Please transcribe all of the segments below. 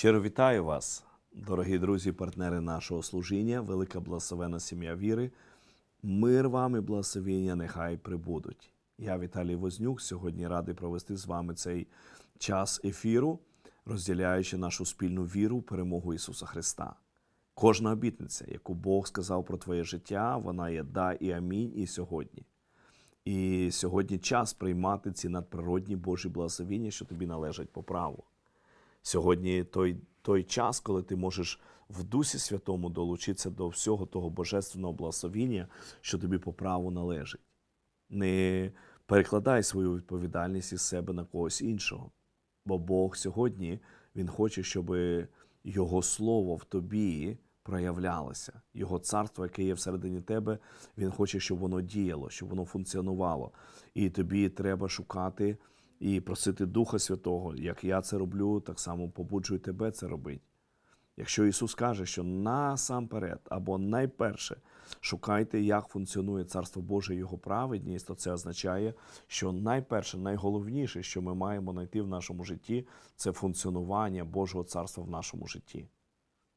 Щиро вітаю вас, дорогі друзі, партнери нашого служіння, велика благословена сім'я віри. Мир вам і благословення нехай прибудуть. Я Віталій Вознюк. Сьогодні радий провести з вами цей час ефіру, розділяючи нашу спільну віру перемогу Ісуса Христа. Кожна обітниця, яку Бог сказав про твоє життя, вона є да і амінь і сьогодні. І сьогодні час приймати ці надприродні Божі благословіння, що тобі належать по праву. Сьогодні той, той час, коли ти можеш в Дусі Святому долучитися до всього того божественного благословіння, що тобі по праву належить. Не перекладай свою відповідальність із себе на когось іншого. Бо Бог сьогодні Він хоче, щоб Його слово в тобі проявлялося. Його царство, яке є всередині тебе, Він хоче, щоб воно діяло, щоб воно функціонувало. І тобі треба шукати і просити Духа Святого, як я це роблю, так само побуджую тебе це робити. Якщо Ісус каже, що насамперед або найперше шукайте, як функціонує Царство Боже і Його праведність, то це означає, що найперше, найголовніше, що ми маємо знайти в нашому житті, це функціонування Божого царства в нашому житті.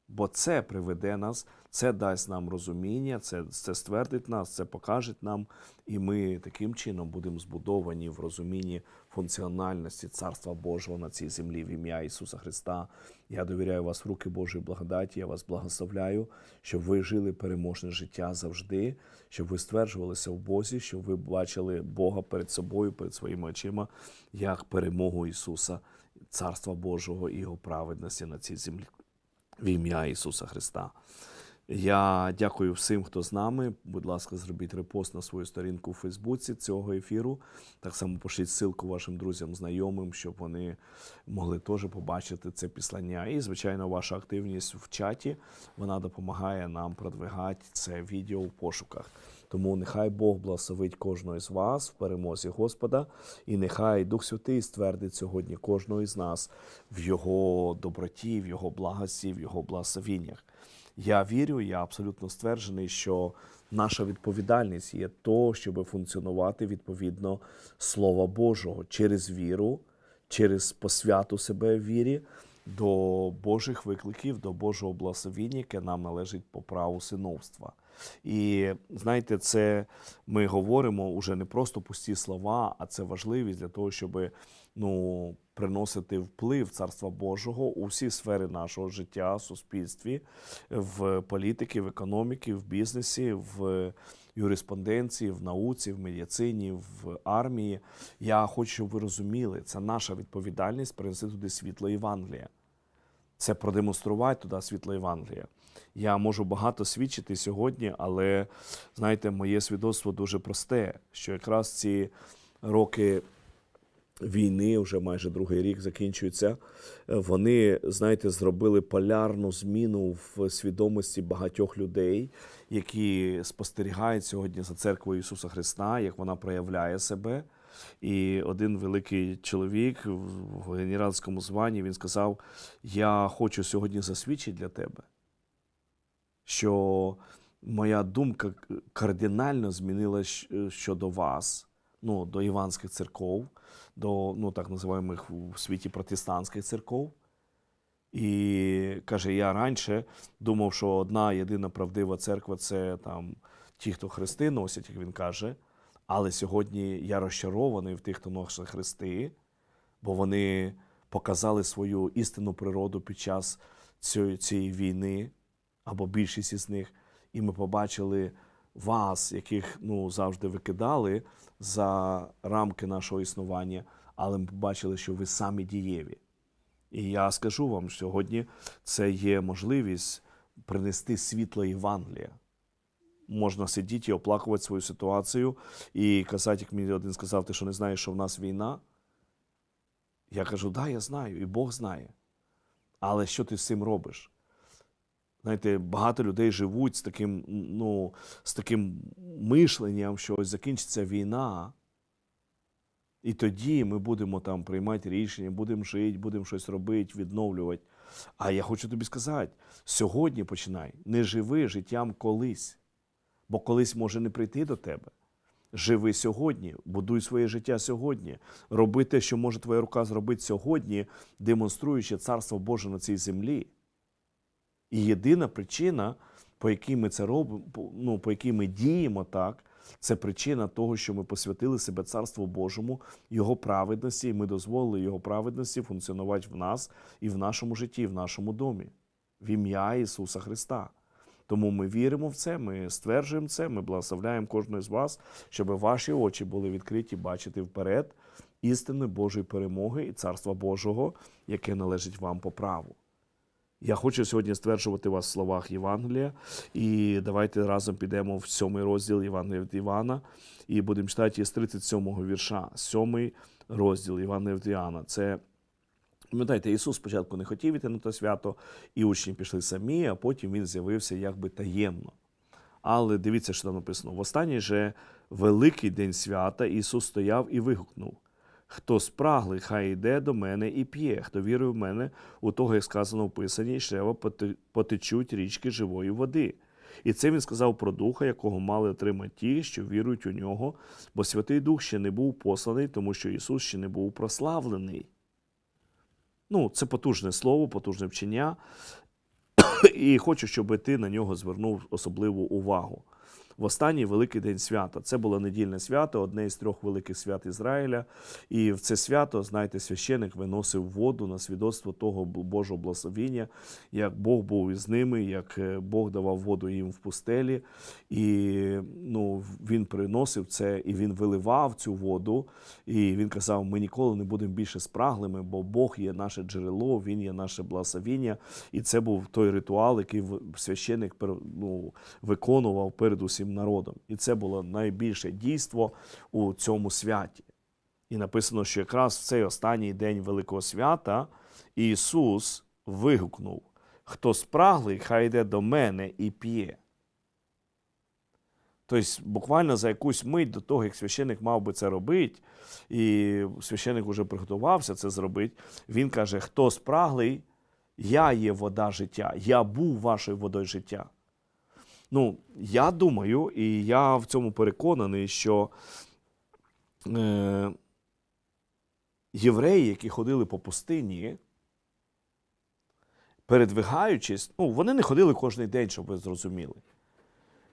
Бо це приведе нас, це дасть нам розуміння, це, це ствердить нас, це покаже нам, і ми таким чином будемо збудовані в розумінні функціональності Царства Божого на цій землі в ім'я Ісуса Христа. Я довіряю вас в руки Божої благодаті. Я вас благословляю, щоб ви жили переможне життя завжди, щоб ви стверджувалися в Бозі, щоб ви бачили Бога перед собою, перед своїми очима, як перемогу Ісуса, Царства Божого і Його праведності на цій землі в ім'я Ісуса Христа. Я дякую всім, хто з нами. Будь ласка, зробіть репост на свою сторінку у Фейсбуці цього ефіру. Так само пошліть ссылку вашим друзям, знайомим, щоб вони могли теж побачити це післання. І, звичайно, ваша активність в чаті вона допомагає нам продвигати це відео в пошуках. Тому нехай Бог благословить кожного з вас в перемозі Господа, і нехай Дух Святий ствердить сьогодні кожного із нас в Його доброті, в Його благості, в Його благословіннях. Я вірю, я абсолютно стверджений, що наша відповідальність є то, щоб функціонувати відповідно Слова Божого через віру, через посвяту себе в вірі до Божих викликів, до Божого благословіння, яке нам належить по праву синовства. І знаєте, це ми говоримо уже не просто пусті слова, а це важливість для того, щоб ну, приносити вплив Царства Божого у всі сфери нашого життя, в суспільстві, в політики, в економіці, в бізнесі, в юриспонденції, в науці, в медицині, в армії. Я хочу, щоб ви розуміли, це наша відповідальність принести туди світло Євангелія. Це продемонструвати туди світло Євангелія. Я можу багато свідчити сьогодні, але знаєте, моє свідоцтво дуже просте, що якраз ці роки війни, вже майже другий рік закінчується, вони, знаєте, зробили полярну зміну в свідомості багатьох людей, які спостерігають сьогодні за церквою Ісуса Христа, як вона проявляє себе. І один великий чоловік в генеральському званні він сказав: Я хочу сьогодні засвідчити для тебе, що моя думка кардинально змінилась щодо вас, ну, до іванських церков, до ну, так називаємих у світі протестантських церков. І каже, я раніше думав, що одна єдина правдива церква це там ті, хто хрести носять, як він каже. Але сьогодні я розчарований в тих, хто носить хрести, бо вони показали свою істинну природу під час цієї війни, або більшість із них, і ми побачили вас, яких ну, завжди викидали за рамки нашого існування, але ми побачили, що ви самі дієві. І я скажу вам, сьогодні це є можливість принести світло Євангелія можна сидіти і оплакувати свою ситуацію і казати, як мені один сказав, ти що не знаєш, що в нас війна. Я кажу, да, я знаю, і Бог знає. Але що ти з цим робиш? Знаєте, багато людей живуть з таким, ну, з таким мишленням, що ось закінчиться війна. І тоді ми будемо там приймати рішення, будемо жити, будемо щось робити, відновлювати. А я хочу тобі сказати: сьогодні починай, не живи життям колись бо колись може не прийти до тебе. Живи сьогодні, будуй своє життя сьогодні, роби те, що може твоя рука зробити сьогодні, демонструючи царство Боже на цій землі. І єдина причина, по якій ми це робимо, ну, по якій ми діємо так, це причина того, що ми посвятили себе Царству Божому, Його праведності, і ми дозволили Його праведності функціонувати в нас і в нашому житті, в нашому домі, в ім'я Ісуса Христа. Тому ми віримо в це, ми стверджуємо це, ми благословляємо кожного з вас, щоб ваші очі були відкриті бачити вперед істини Божої перемоги і Царства Божого, яке належить вам по праву. Я хочу сьогодні стверджувати вас в словах Євангелія, і давайте разом підемо в сьомий розділ Євангелія від Івана, і будемо читати із 37-го вірша. Сьомий розділ Євангелія від Іоанна. Це Пам'ятаєте, Ісус спочатку не хотів іти на те свято, і учні пішли самі, а потім він з'явився якби таємно. Але дивіться, що там написано: в останній же великий день свята Ісус стояв і вигукнув: Хто спраглий, хай йде до мене і п'є, хто вірує в мене, у того, як сказано в Писанні, шева поте- потечуть річки живої води. І це він сказав про духа, якого мали отримати ті, що вірують у нього, бо Святий Дух ще не був посланий, тому що Ісус ще не був прославлений. Ну, це потужне слово, потужне вчення. І хочу, щоб ти на нього звернув особливу увагу. В останній великий день свята. Це було недільне свято, одне із трьох великих свят Ізраїля. І в це свято, знаєте, священик виносив воду на свідоцтво того Божого благословіння, як Бог був із ними, як е, Бог давав воду їм в пустелі. І ну, він приносив це, і він виливав цю воду. І він казав: ми ніколи не будемо більше спраглими, бо Бог є наше джерело, Він є наше благословіння. І це був той ритуал, який священик ну, виконував перед усім народом. І це було найбільше дійство у цьому святі. І написано, що якраз в цей останній день Великого свята Ісус вигукнув: Хто спраглий, хай йде до мене і п'є. Тобто, буквально за якусь мить до того, як священик мав би це робити, і священик вже приготувався це зробити, він каже: хто спраглий, я є вода життя, я був вашою водою життя. Ну, я думаю, і я в цьому переконаний, що е, євреї, які ходили по пустині, передвигаючись, ну, вони не ходили кожен день, щоб ви зрозуміли.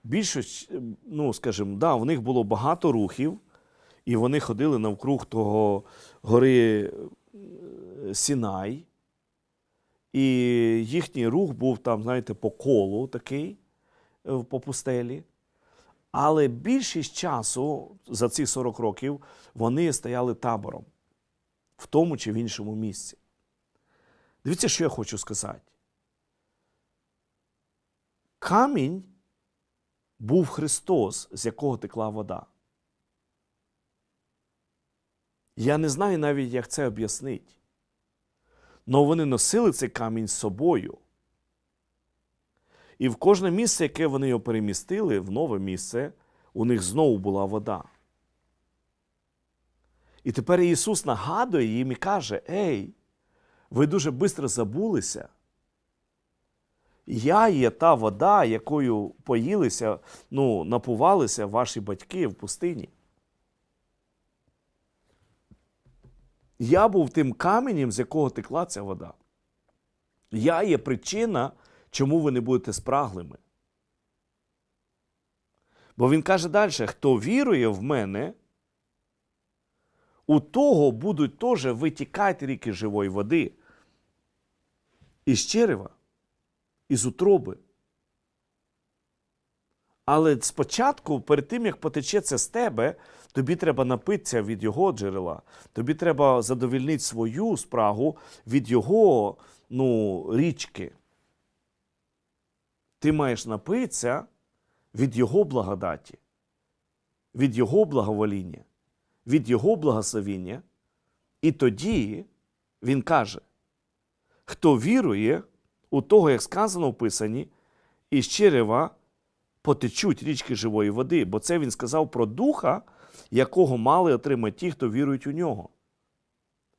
Більшість, е, ну, скажімо, да, в них було багато рухів, і вони ходили навкруг того гори е, Сінай. І їхній рух був там, знаєте, по колу такий по пустелі. Але більшість часу за ці 40 років вони стояли табором в тому чи в іншому місці. Дивіться, що я хочу сказати. Камінь був Христос, з якого текла вода. Я не знаю навіть, як це об'яснити. Але вони носили цей камінь з собою. І в кожне місце, яке вони його перемістили, в нове місце, у них знову була вода. І тепер Ісус нагадує їм і каже: Ей, ви дуже швидко забулися. Я є та вода, якою поїлися, ну, напувалися ваші батьки в пустині. Я був тим каменем, з якого текла ця вода. Я є причина, чому ви не будете спраглими. Бо він каже далі: хто вірує в мене, у того будуть теж витікати ріки живої води. Із черева, із утроби. Але спочатку, перед тим, як потече це з тебе, тобі треба напитися від його джерела. Тобі треба задовільнити свою спрагу від його ну, річки. Ти маєш напитися від його благодаті, від його благовоління, від його благословіння. І тоді він каже: хто вірує у того, як сказано в Писанні, із черева потечуть річки живої води, бо це він сказав про духа, якого мали отримати ті, хто вірують у нього.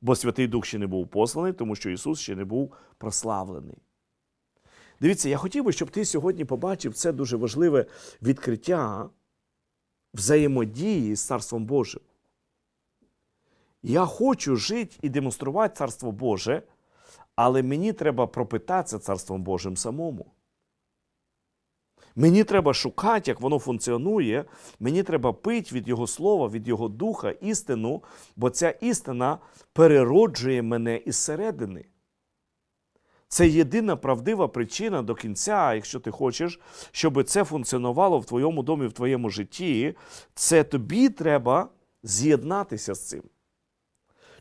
Бо Святий Дух ще не був посланий, тому що Ісус ще не був прославлений. Дивіться, я хотів би, щоб ти сьогодні побачив це дуже важливе відкриття, взаємодії з Царством Божим. Я хочу жити і демонструвати Царство Боже, але мені треба пропитатися Царством Божим самому. Мені треба шукати, як воно функціонує. Мені треба пити від Його слова, від Його духа, істину, бо ця істина перероджує мене із середини. Це єдина правдива причина до кінця, якщо ти хочеш, щоб це функціонувало в твоєму домі, в твоєму житті. Це тобі треба з'єднатися з цим.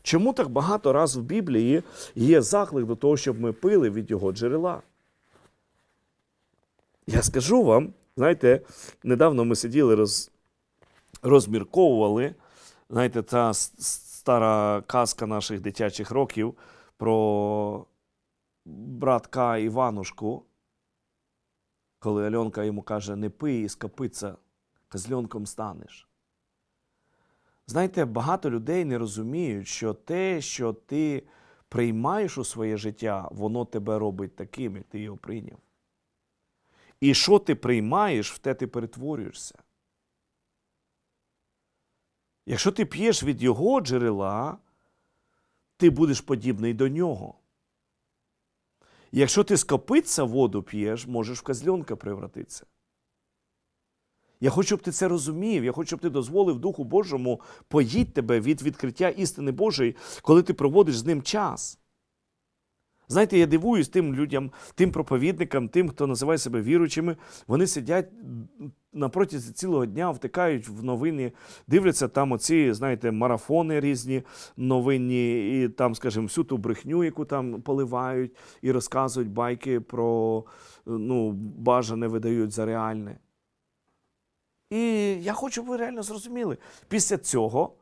Чому так багато раз в Біблії є заклик до того, щоб ми пили від його джерела? Я скажу вам, знаєте, недавно ми сиділи, роз, розмірковували, знаєте, та стара казка наших дитячих років про братка Іванушку, коли Альонка йому каже, не пий із копиця, козльонком станеш. Знаєте, багато людей не розуміють, що те, що ти приймаєш у своє життя, воно тебе робить таким, як ти його прийняв. І що ти приймаєш, в те ти перетворюєшся. Якщо ти п'єш від його джерела, ти будеш подібний до нього. Якщо ти з копитця воду п'єш, можеш в козльонка превратитися. Я хочу, щоб ти це розумів. Я хочу, щоб ти дозволив Духу Божому поїть тебе від відкриття істини Божої, коли ти проводиш з ним час. Знаєте, я дивуюсь тим людям, тим проповідникам, тим, хто називає себе віруючими. Вони сидять на протязі цілого дня, втикають в новини, дивляться там оці, знаєте, марафони різні новинні, і там, скажімо, всю ту брехню, яку там поливають, і розказують байки про ну, бажане видають за реальне. І я хочу, щоб ви реально зрозуміли. Після цього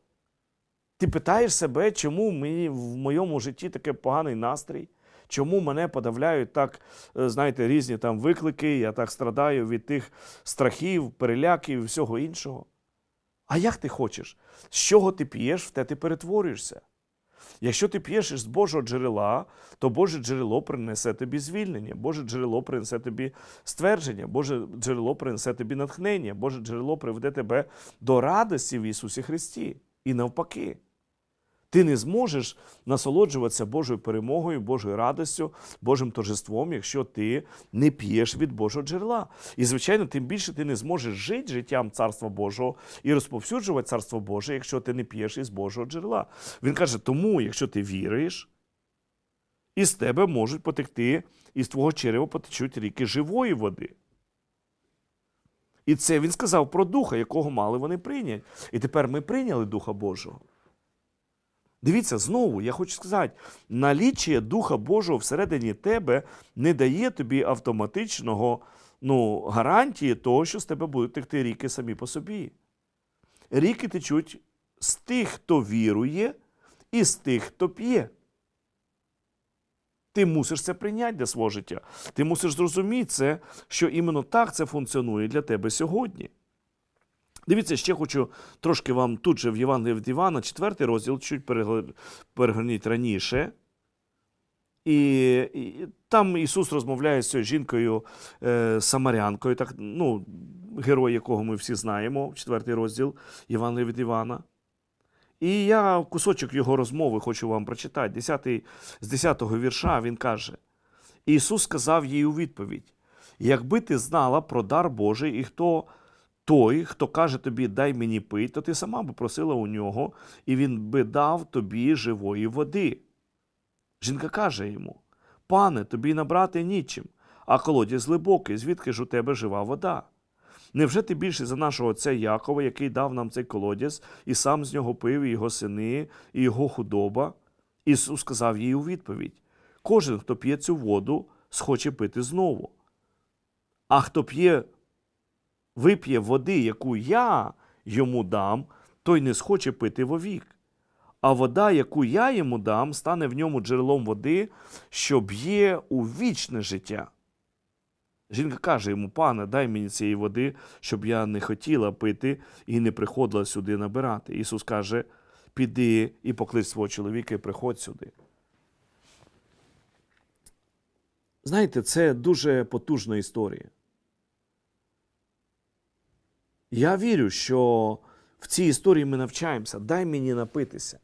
ти питаєш себе, чому мені в моєму житті такий поганий настрій, чому мене подавляють так, е, знаєте, різні там виклики, я так страдаю від тих страхів, переляків і всього іншого. А як ти хочеш? З чого ти п'єш, в те ти перетворюєшся. Якщо ти п'єш із Божого джерела, то Боже джерело принесе тобі звільнення, Боже джерело принесе тобі ствердження, Боже джерело принесе тобі натхнення, Боже джерело приведе тебе до радості в Ісусі Христі. І навпаки. Ти не зможеш насолоджуватися Божою перемогою, Божою радістю, Божим торжеством, якщо ти не п'єш від Божого джерела. І, звичайно, тим більше ти не зможеш жити життям Царства Божого і розповсюджувати Царство Боже, якщо ти не п'єш із Божого джерела. Він каже: тому, якщо ти віруєш, із тебе можуть потекти, із твого черева потечуть ріки живої води. І це він сказав про духа, якого мали вони прийняти. І тепер ми прийняли Духа Божого. Дивіться, знову, я хочу сказати, наліччя Духа Божого всередині тебе не дає тобі автоматичного ну, гарантії того, що з тебе будуть текти ріки самі по собі. Ріки течуть з тих, хто вірує, і з тих, хто п'є. Ти мусиш це прийняти для свого життя. Ти мусиш зрозуміти це, що іменно так це функціонує для тебе сьогодні. Дивіться, ще хочу трошки вам тут же в Євангелії від Івана, четвертий розділ, чуть перегорніть раніше. І, і там Ісус розмовляє з цією жінкою е, Самарянкою, так, ну, герой, якого ми всі знаємо, четвертий розділ Євангелія від Івана. І я кусочок його розмови хочу вам прочитати. 10, з 10-го вірша він каже: Ісус сказав їй у відповідь: Якби ти знала про дар Божий і хто той, хто каже тобі, дай мені пити, то ти сама би просила у нього, і він би дав тобі живої води. Жінка каже йому: Пане, тобі набрати нічим, а колодязь глибокий, звідки ж у тебе жива вода? Невже ти більше за нашого отця Якова, який дав нам цей колодязь, і сам з нього пив, і його сини, і його худоба? Ісус сказав їй у відповідь: Кожен, хто п'є цю воду, схоче пити знову. А хто п'є вип'є води, яку я йому дам, той не схоче пити вовік. А вода, яку я йому дам, стане в ньому джерелом води, що б'є у вічне життя. Жінка каже йому, пане, дай мені цієї води, щоб я не хотіла пити і не приходила сюди набирати. Ісус каже: піди і поклич свого чоловіка і приходь сюди. Знаєте, це дуже потужна історія. Я вірю, що в цій історії ми навчаємося, дай мені напитися.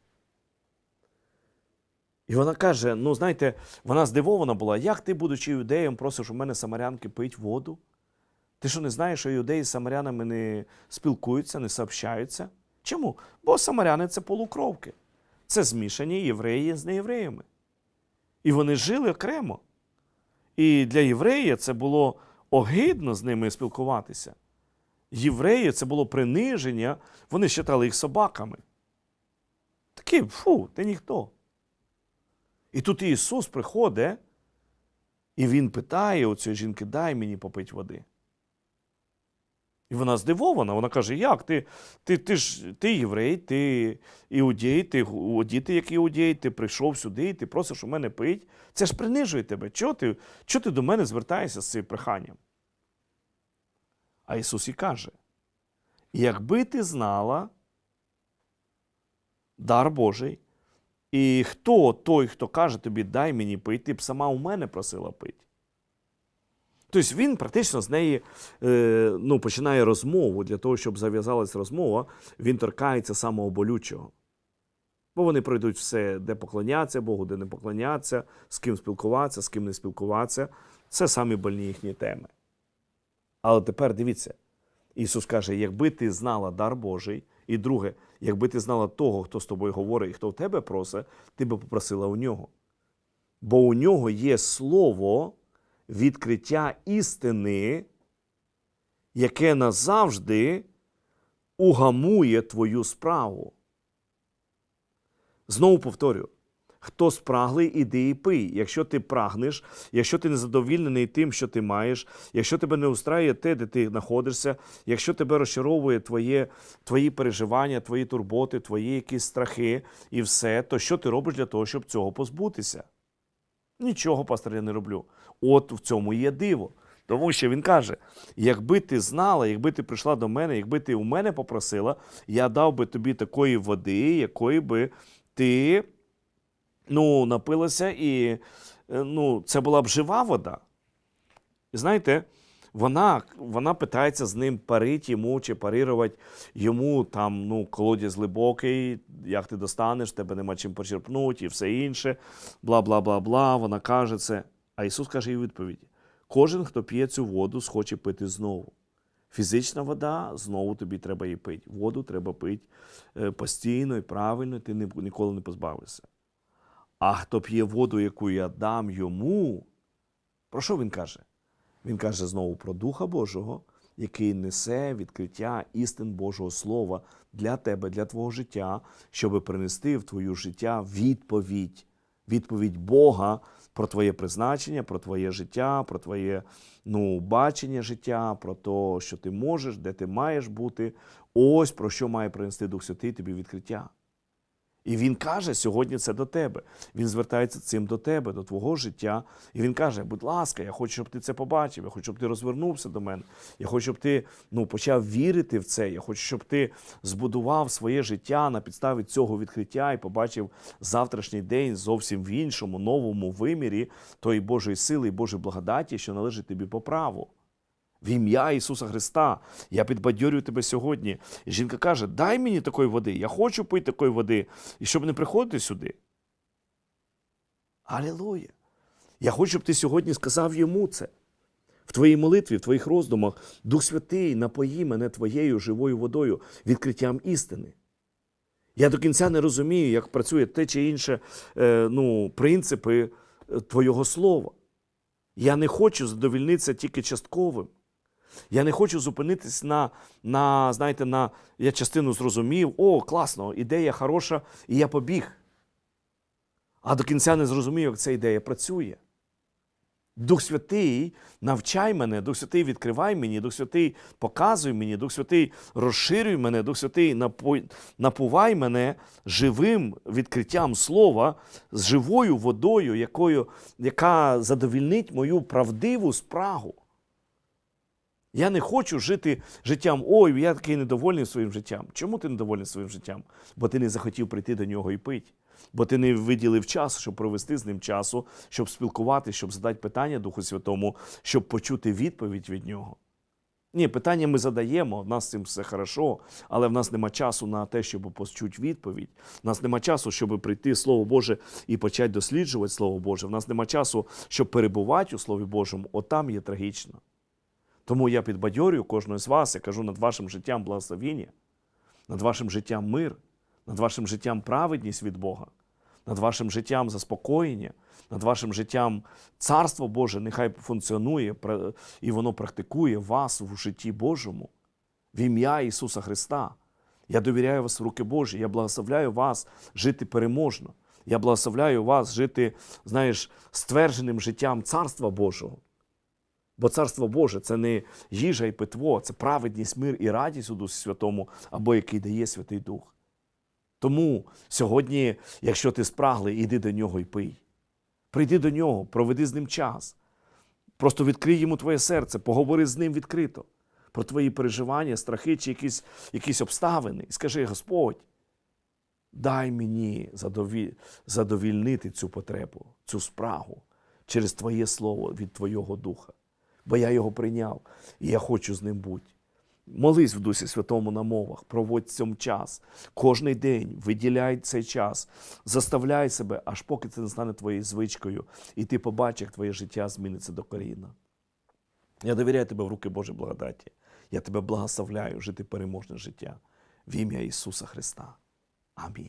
І вона каже: ну, знаєте, вона здивована була, як ти, будучи юдеєм, просиш у мене самарянки пить воду? Ти що не знаєш, що юдеї з самарянами не спілкуються, не сообщаються? Чому? Бо самаряни це полукровки. Це змішані євреї з неєвреями. І вони жили окремо. І для єврея це було огидно з ними спілкуватися. Євреї це було приниження, вони вважали їх собаками. Такі, фу, ти ніхто. І тут Ісус приходить, і Він питає у цієї жінки, дай мені попити води. І вона здивована, вона каже: Як? Ти ти, ти ж ти єврей, ти іудей, ти одіти, як іудей, ти прийшов сюди, і ти просиш у мене пить. Це ж принижує тебе. Чого ти, чого ти до мене звертаєшся з цим проханням? А Ісус і каже: якби ти знала дар Божий, і хто той, хто каже тобі, дай мені пити, ти б сама у мене просила пити. Тобто він практично з неї е, ну, починає розмову для того, щоб зав'язалась розмова, він торкається самого болючого. Бо вони пройдуть все, де поклонятися Богу, де не поклонятися, з ким спілкуватися, з ким не спілкуватися. Це самі больні їхні теми. Але тепер дивіться, Ісус каже: якби ти знала дар Божий, і друге, якби ти знала того, хто з тобою говорить і хто в тебе просить, ти би попросила у нього. Бо у нього є слово відкриття істини, яке назавжди угамує твою справу. Знову повторю. Хто спраглий, іди і пий. Якщо ти прагнеш, якщо ти незадовільнений тим, що ти маєш, якщо тебе не устраює те, де ти знаходишся, якщо тебе розчаровує твоє, твої переживання, твої турботи, твої якісь страхи і все, то що ти робиш для того, щоб цього позбутися? Нічого, пастор, я не роблю. От в цьому є диво. Тому що він каже: якби ти знала, якби ти прийшла до мене, якби ти у мене попросила, я дав би тобі такої води, якої би ти ну, напилася, і е, ну, це була б жива вода. І знаєте, вона вона питається з ним парити йому чи парирувати йому там ну, колодязь глибокий, як ти достанеш, тебе нема чим почерпнути і все інше, бла бла бла бла. Вона каже це. А Ісус каже їй у відповіді: кожен, хто п'є цю воду, схоче пити знову. Фізична вода, знову тобі треба її пити. Воду треба пити е, постійно і правильно, ти ніколи не позбавишся. А хто п'є воду, яку я дам йому, про що він каже? Він каже знову про Духа Божого, який несе відкриття істин Божого Слова для тебе, для твого життя, щоб принести в твоє життя відповідь, відповідь Бога про твоє призначення, про твоє життя, про твоє ну, бачення життя, про те, що ти можеш, де ти маєш бути. Ось про що має принести Дух Святий тобі відкриття. І він каже сьогодні це до тебе. Він звертається цим до тебе, до твого життя. І він каже: будь ласка, я хочу, щоб ти це побачив, я хочу, щоб ти розвернувся до мене. Я хочу, щоб ти ну, почав вірити в це. Я хочу, щоб ти збудував своє життя на підставі цього відкриття і побачив завтрашній день зовсім в іншому, новому вимірі тої Божої сили і Божої благодаті, що належить тобі по праву. В ім'я Ісуса Христа я підбадьорюю тебе сьогодні. І жінка каже: дай мені такої води, я хочу пити такої води, і щоб не приходити сюди. Алілуя! Я хочу, щоб ти сьогодні сказав йому це. В твоїй молитві, в твоїх роздумах, Дух Святий, напої мене твоєю живою водою, відкриттям істини. Я до кінця не розумію, як працює те чи інше е, ну, принципи е, Твого слова. Я не хочу задовільнитися тільки частковим. Я не хочу зупинитись на, на, знаєте, на я частину зрозумів, о, класно, ідея хороша, і я побіг. А до кінця не зрозумів, як ця ідея працює. Дух Святий, навчай мене, Дух Святий, відкривай мені, Дух Святий, показуй мені, Дух Святий, розширюй мене, Дух Святий, напувай мене живим відкриттям слова, з живою водою, якою, яка задовільнить мою правдиву спрагу. Я не хочу жити життям, ой, я такий недовольний своїм життям. Чому ти недовольний своїм життям? Бо ти не захотів прийти до нього і пити. Бо ти не виділив час, щоб провести з ним часу, щоб спілкуватися, щоб задати питання Духу Святому, щоб почути відповідь від нього. Ні, питання ми задаємо, в нас з цим все хорошо, але в нас нема часу на те, щоб почути відповідь. В нас нема часу, щоб прийти Слово Боже і почати досліджувати Слово Боже. В нас нема часу, щоб перебувати у Слові Божому. Отам є трагічно. Тому я підбадьорюю кожного з вас, я кажу над вашим життям благословіння, над вашим життям мир, над вашим життям праведність від Бога, над вашим життям заспокоєння, над вашим життям Царство Боже нехай функціонує і воно практикує вас в житті Божому в ім'я Ісуса Христа. Я довіряю вас в руки Божі. Я благословляю вас жити переможно. Я благословляю вас жити, знаєш, ствердженим життям Царства Божого. Бо Царство Боже це не їжа і питво, це праведність, мир і радість у Дусі Святому, або який дає Святий Дух. Тому сьогодні, якщо ти спраглий, іди до нього і пий. Прийди до нього, проведи з ним час. Просто відкрий йому твоє серце, поговори з ним відкрито про твої переживання, страхи чи якісь, якісь обставини. І скажи, Господь, дай мені задові- задовільнити цю потребу, цю спрагу через Твоє Слово від Твого Духа. Бо я його прийняв, і я хочу з ним бути. Молись в Дусі Святому на мовах, проводь цьому час. Кожний день виділяй цей час, заставляй себе, аж поки це не стане твоєю звичкою, і ти побачиш, як твоє життя зміниться докорінно. Я довіряю тебе в руки Божої благодаті. Я тебе благословляю жити переможне життя в ім'я Ісуса Христа. Амінь.